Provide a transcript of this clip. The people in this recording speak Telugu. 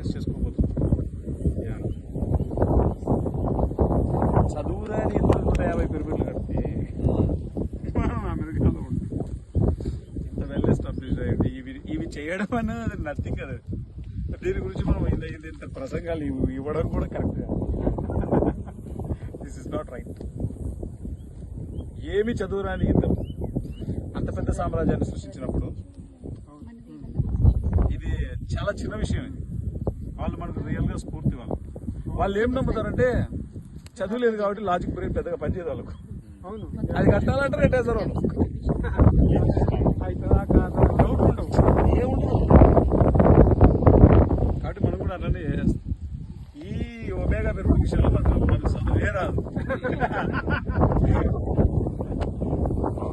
బిజినెస్ చేసుకోబోతున్నాం చదువు నూట యాభై పిరమిడ్లు కడితే మనం అమెరికాలో ఉంటాం ఇంత ఇవి ఇవి చేయడం అనేది అది నథింగ్ కదా దీని గురించి మనం ఇంత ప్రసంగాలు ఇవ్వడం కూడా correct this is not right ఏమి చదువురాని ఇద్దరు అంత పెద్ద సామ్రాజ్యాన్ని సృష్టించినప్పుడు ఇది చాలా చిన్న విషయం ఇది వాళ్ళు మనకు రియల్గా స్ఫూర్తి వాళ్ళు. వాళ్ళు ఏం నమ్ముతారంటే చదువు లేదు కాబట్టి లాజిక్ బ్రెయిన్ పెద్దగా పనిచేయదు వాళ్ళకు. అవును. అది కట్టాలంటే రేటేసారు వాళ్ళు. కాబట్టి మనం కూడా చేస్తాం ఈ ఒమేగా పెరుగుడు విషయంలో మనకు మనకు చదువే రాదు